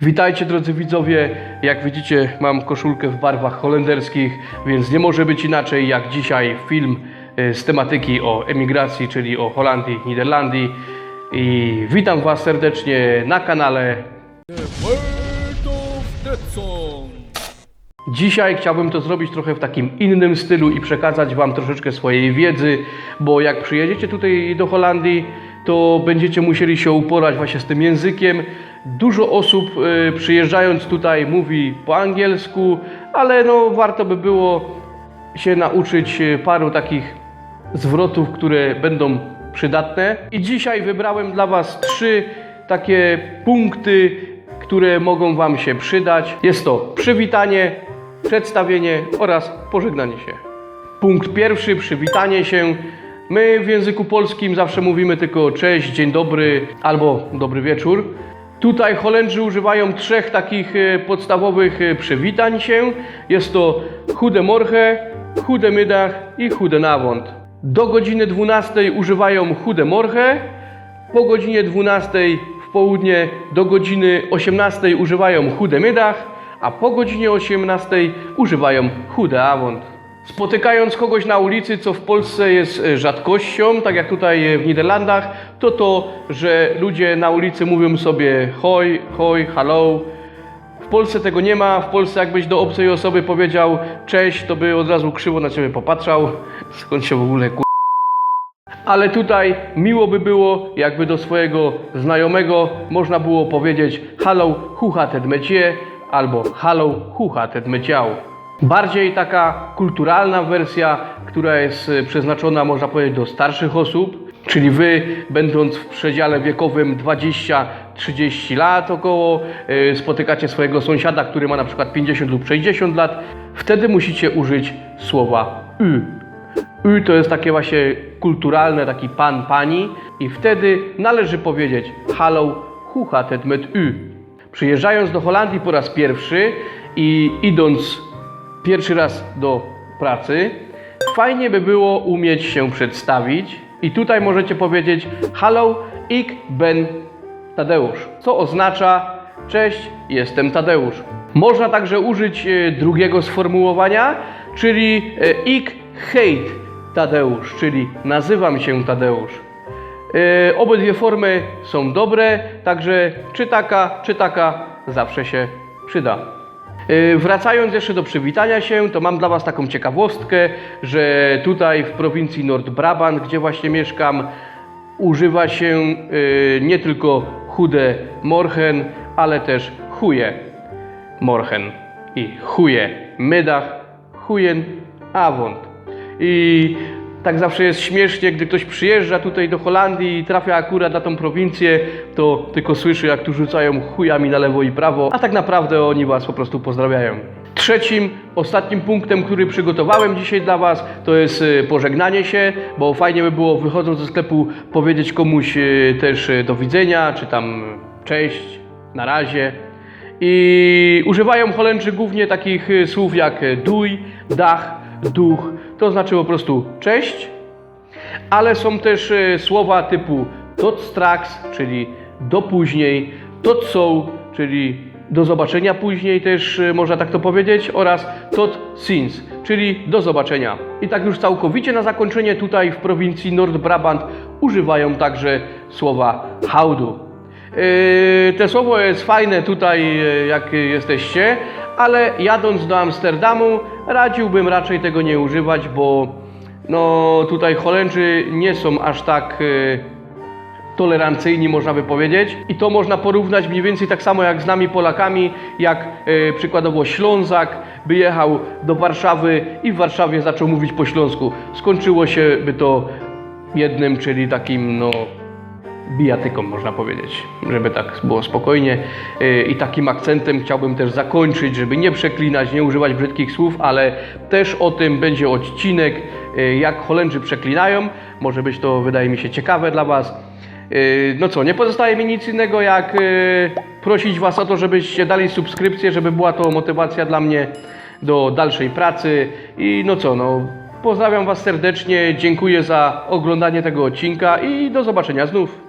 Witajcie drodzy widzowie, jak widzicie mam koszulkę w barwach holenderskich, więc nie może być inaczej jak dzisiaj film e, z tematyki o emigracji, czyli o Holandii, Niderlandii. I witam Was serdecznie na kanale. Dzisiaj chciałbym to zrobić trochę w takim innym stylu i przekazać Wam troszeczkę swojej wiedzy, bo jak przyjedziecie tutaj do Holandii, to będziecie musieli się uporać właśnie z tym językiem. Dużo osób y, przyjeżdżając tutaj mówi po angielsku, ale no warto by było się nauczyć y, paru takich zwrotów, które będą przydatne. I dzisiaj wybrałem dla Was trzy takie punkty, które mogą Wam się przydać. Jest to przywitanie, przedstawienie oraz pożegnanie się. Punkt pierwszy, przywitanie się. My w języku polskim zawsze mówimy tylko cześć, dzień dobry albo dobry wieczór. Tutaj Holendrzy używają trzech takich e, podstawowych e, przywitań się. Jest to Goedemorgen, Goedemiddag i Goedenavond. Do godziny 12 używają Goedemorgen, po godzinie 12 w południe do godziny 18 używają Goedemiddag, a po godzinie 18 używają Goedenavond. Spotykając kogoś na ulicy, co w Polsce jest e, rzadkością, tak jak tutaj e, w Niderlandach, to to, że ludzie na ulicy mówią sobie hoj, hoj, hello. W Polsce tego nie ma. W Polsce jakbyś do obcej osoby powiedział cześć, to by od razu krzywo na ciebie popatrzał. Skąd się w ogóle ku... Ale tutaj miło by było, jakby do swojego znajomego można było powiedzieć Hallo, het met je? Albo Hallo, het met jou? Bardziej taka kulturalna wersja, która jest e, przeznaczona, można powiedzieć, do starszych osób, czyli wy, będąc w przedziale wiekowym 20-30 lat około, e, spotykacie swojego sąsiada, który ma na przykład 50 lub 60 lat, wtedy musicie użyć słowa y. Y to jest takie właśnie kulturalne, taki pan, pani i wtedy należy powiedzieć Hallo, het met u? Przyjeżdżając do Holandii po raz pierwszy i idąc pierwszy raz do pracy, fajnie by było umieć się przedstawić i tutaj możecie powiedzieć Hallo, ik ben Tadeusz, co oznacza Cześć, jestem Tadeusz. Można także użyć e, drugiego sformułowania, czyli e, ik heet Tadeusz, czyli nazywam się Tadeusz. E, Obydwie formy są dobre, także czy taka, czy taka zawsze się przyda. E, Wracając jeszcze do przywitania się, to mam dla Was taką ciekawostkę, że tutaj w prowincji Nord-Brabant, gdzie właśnie mieszkam, używa się e, nie tylko chude morgen, ale też chuje morgen i chuje mydach, chujen avond. I tak zawsze jest śmiesznie, gdy ktoś przyjeżdża tutaj do Holandii i trafia akurat na tą prowincję, to tylko słyszy, jak tu rzucają chujami na lewo i prawo, a tak naprawdę oni Was po prostu pozdrawiają. Trzecim, ostatnim punktem, który przygotowałem dzisiaj dla Was, to jest e, pożegnanie się, bo fajnie by było wychodząc ze sklepu powiedzieć komuś e, też e, do widzenia, czy tam cześć, na razie. I używają Holendrzy głównie takich słów jak duj, dach, duch, to znaczy po prostu cześć, ale są też e, słowa typu tot straks, czyli do później, tot są, czyli do zobaczenia później też e, można tak to powiedzieć oraz tot ziens, czyli do zobaczenia. I tak już całkowicie na zakończenie tutaj w prowincji Nord-Brabant używają także słowa houdu. Yy, Te słowo jest fajne tutaj, jak jesteście, ale jadąc do Amsterdamu, radziłbym raczej tego nie używać, bo no, tutaj Holendrzy nie są aż tak yy, tolerancyjni, można by powiedzieć. I to można porównać mniej więcej tak samo jak z nami Polakami, jak yy, przykładowo Ślązak by jechał do Warszawy i w Warszawie zaczął mówić po śląsku. Skończyło się by to jednym, czyli takim, no, bijatyką, można powiedzieć, żeby tak było spokojnie. Yy, I takim akcentem chciałbym też zakończyć, żeby nie przeklinać, nie używać brzydkich słów, ale też o tym będzie odcinek, yy, jak Holendrzy przeklinają. Może być to, wydaje mi się, ciekawe dla Was. Yy, No co, nie pozostaje mi nic innego, jak prosić Was o to, żebyście dali subskrypcję, żeby była to motywacja dla mnie do dalszej pracy. I no co, no pozdrawiam Was serdecznie, dziękuję za oglądanie tego odcinka i do zobaczenia znów.